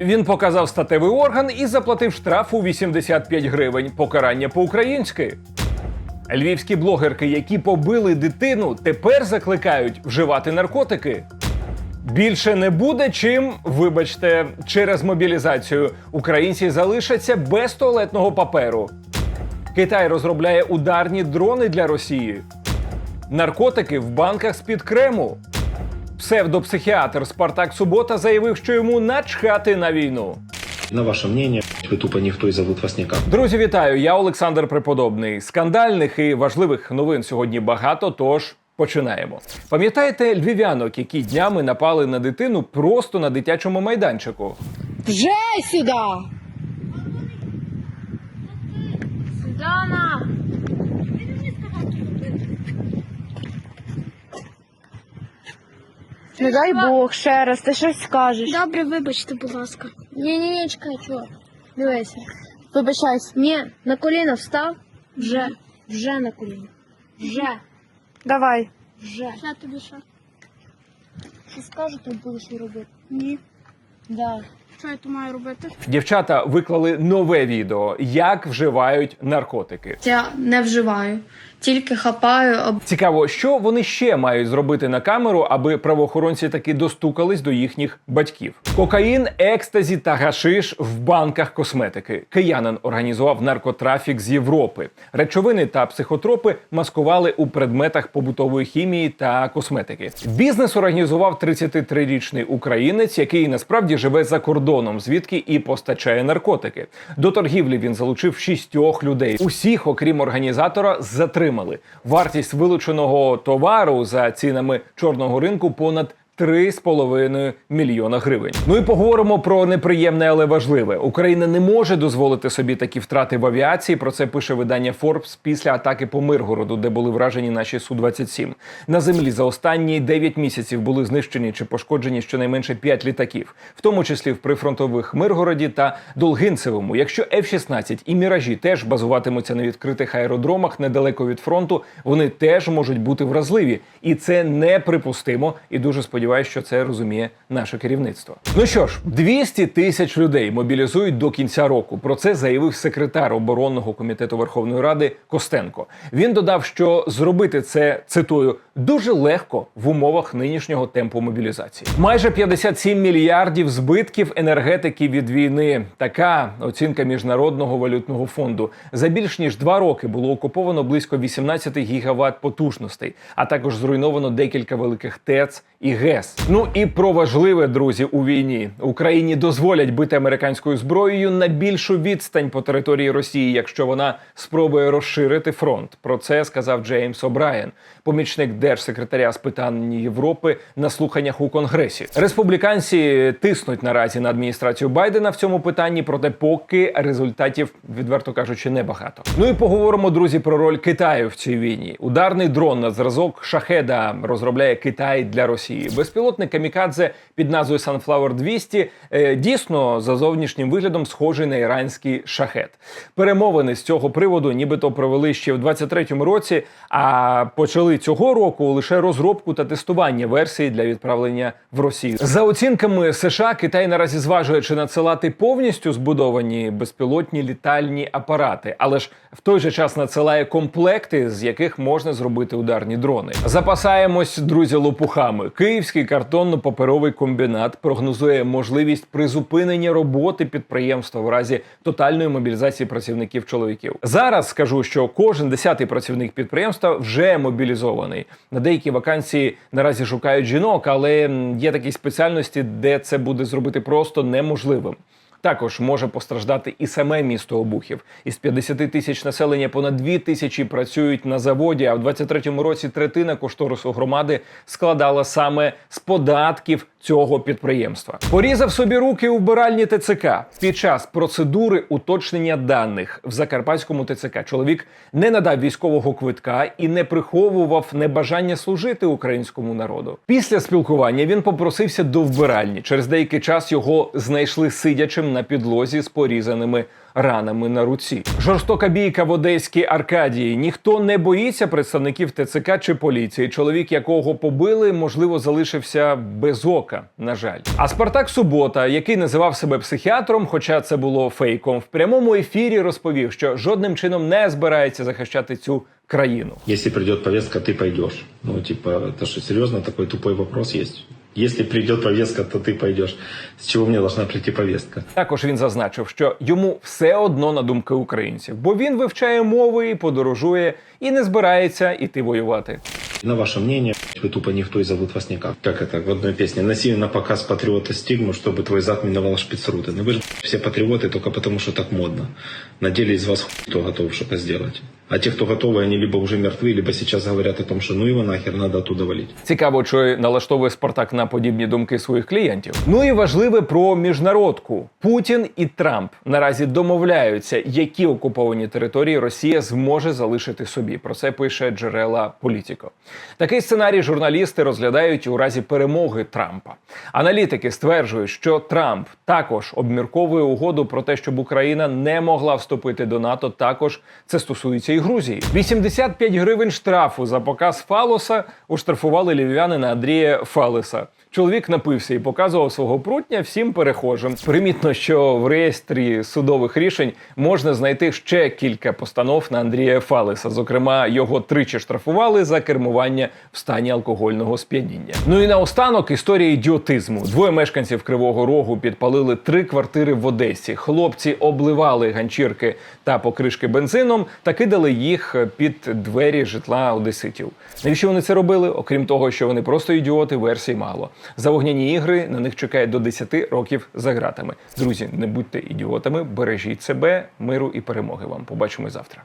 Він показав статевий орган і заплатив штраф у 85 гривень. Покарання по-українськи. Львівські блогерки, які побили дитину, тепер закликають вживати наркотики. Більше не буде чим, вибачте, через мобілізацію українці залишаться без туалетного паперу. Китай розробляє ударні дрони для Росії. Наркотики в банках з-під Крему. Псевдопсихіатр Спартак Субота заявив, що йому начхати на війну. На ваше мнение, вы тупо никто и зовут вас никак. Друзі, вітаю! Я Олександр Преподобний. Скандальних і важливих новин сьогодні багато. Тож починаємо. Пам'ятаєте львів'янок, які днями напали на дитину просто на дитячому майданчику? Вже сюди! Дана! Не дай Бог, ще раз, ти щось скажеш. Добре, вибачте, будь ласка. Ні, ні, ні, чекай, чого. Дивися. Вибачайся. Ні, на коліна встав. Вже. Вже на коліна. Вже. Давай. Вже. Ще тобі що? Що скажу, то будеш і робити. Ні. Да. Що я то маю робити? Дівчата виклали нове відео, як вживають наркотики. Я не вживаю, тільки хапаю Цікаво, що вони ще мають зробити на камеру, аби правоохоронці таки достукались до їхніх батьків. Кокаїн, екстазі та гашиш в банках косметики. Киянин організував наркотрафік з Європи. Речовини та психотропи маскували у предметах побутової хімії та косметики. Бізнес організував 33-річний українець, який насправді живе за кордоном, звідки і постачає наркотики. До торгівлі він залучив шістьох людей. Усіх, окрім організатора, затримали. Вартість вилученого товару за цінами чорного ринку понад 3,5 мільйона гривень. Ну і поговоримо про неприємне, але важливе. Україна не може дозволити собі такі втрати в авіації. Про це пише видання Forbes після атаки по Миргороду, де були вражені наші су 27 На землі за останні 9 місяців були знищені чи пошкоджені щонайменше 5 літаків, в тому числі в прифронтових Миргороді та Долгинцевому. Якщо F-16 і міражі теж базуватимуться на відкритих аеродромах недалеко від фронту, вони теж можуть бути вразливі, і це неприпустимо. І дуже сподіваюся, що це розуміє наше керівництво. Ну що ж, 200 тисяч людей мобілізують до кінця року. Про це заявив секретар оборонного комітету Верховної Ради Костенко. Він додав, що зробити це цитую дуже легко в умовах нинішнього темпу мобілізації. Майже 57 мільярдів збитків енергетики від війни. Така оцінка міжнародного валютного фонду. За більш ніж два роки було окуповано близько 18 гігават потужностей, а також зруйновано декілька великих ТЕЦ і ГЕС. Ну і про важливе, друзі, у війні Україні дозволять бити американською зброєю на більшу відстань по території Росії, якщо вона спробує розширити фронт. Про це сказав Джеймс О'Брайен, помічник держсекретаря з питань Європи на слуханнях у Конгресі. Республіканці тиснуть наразі на адміністрацію Байдена в цьому питанні, проте поки результатів, відверто кажучи, небагато. Ну і поговоримо, друзі, про роль Китаю в цій війні. Ударний дрон на зразок шахеда розробляє Китай для Росії. Безпілотник камікадзе під назвою Sunflower 200 е, дійсно за зовнішнім виглядом схожий на іранський шахет. Перемовини з цього приводу, нібито провели ще в 23-му році, а почали цього року лише розробку та тестування версії для відправлення в Росію. За оцінками США, Китай наразі зважує чи надсилати повністю збудовані безпілотні літальні апарати, але ж в той же час надсилає комплекти, з яких можна зробити ударні дрони. Запасаємось, друзі, лопухами. Київський картонно-паперовий комбінат прогнозує можливість призупинення роботи підприємства в разі тотальної мобілізації працівників чоловіків. Зараз скажу, що кожен десятий працівник підприємства вже мобілізований. На деякі вакансії наразі шукають жінок, але є такі спеціальності, де це буде зробити просто неможливим. Також може постраждати і саме місто Обухів. Із 50 тисяч населення понад 2 тисячі працюють на заводі. А в 23-му році третина кошторису громади складала саме з податків цього підприємства. Порізав собі руки у вбиральні ТЦК під час процедури уточнення даних в Закарпатському ТЦК. Чоловік не надав військового квитка і не приховував небажання служити українському народу. Після спілкування він попросився до вбиральні. Через деякий час його знайшли сидячим на підлозі з порізаними ранами на руці. Жорстока бійка в Одеській Аркадії. Ніхто не боїться представників ТЦК чи поліції. Чоловік, якого побили, можливо, залишився без ока. На жаль. А Спартак Субота, який називав себе психіатром, хоча це було фейком, в прямому ефірі розповів, що жодним чином не збирається захищати цю країну. Если придет повестка, ты пойдешь. Ну, типа, это что, серьезно, такой тупой вопрос есть? Если придет повестка, то ты пойдешь. С чего мне должна прийти повестка? Також він зазначив, що йому все одно на думки українців, бо він вивчає мови і подорожує, і не збирається іти воювати. На ваше мнение, вы тупо никто и зовут вас никак. Как это в одной песне? Носи на показ патриота стигму, чтобы твой зад миновал шпицруты. Ну вы же все патриоты только потому, что так модно. На деле из вас хуй кто готов что-то сделать. А те, кто готовы, они либо уже мертвы, либо сейчас говорят о том, что ну его нахер надо оттуда валить. Цікаво, чи налаштовує Спартак на подібні думки своїх клієнтів. Ну і важливе про міжнародку. Путін і Трамп наразі домовляються, які окуповані території Росія зможе залишити собі. Про це пише джерела Політіко. Такий сценарій журналісти розглядають у разі перемоги Трампа. Аналітики стверджують, що Трамп також обмірковує угоду про те, щоб Україна не могла вступити до НАТО. Також це стосується і Грузії. 85 гривень штрафу за показ фалоса уштрафували львів'янина Андрія Фалеса. Чоловік напився і показував свого прутня всім перехожим. Примітно, що в реєстрі судових рішень можна знайти ще кілька постанов на Андрія Фалеса. Зокрема, його тричі штрафували за кермування в стані алкогольного сп'яніння. Ну і наостанок історія ідіотизму. Двоє мешканців Кривого Рогу підпалили три квартири в Одесі. Хлопці обливали ганчірки та покришки бензином та кидали їх під двері житла одеситів. Навіщо вони це робили? Окрім того, що вони просто ідіоти, версій мало. За вогняні ігри на них чекає до 10 років за ґратами. Друзі, не будьте ідіотами, бережіть себе, миру і перемоги вам. Побачимо завтра.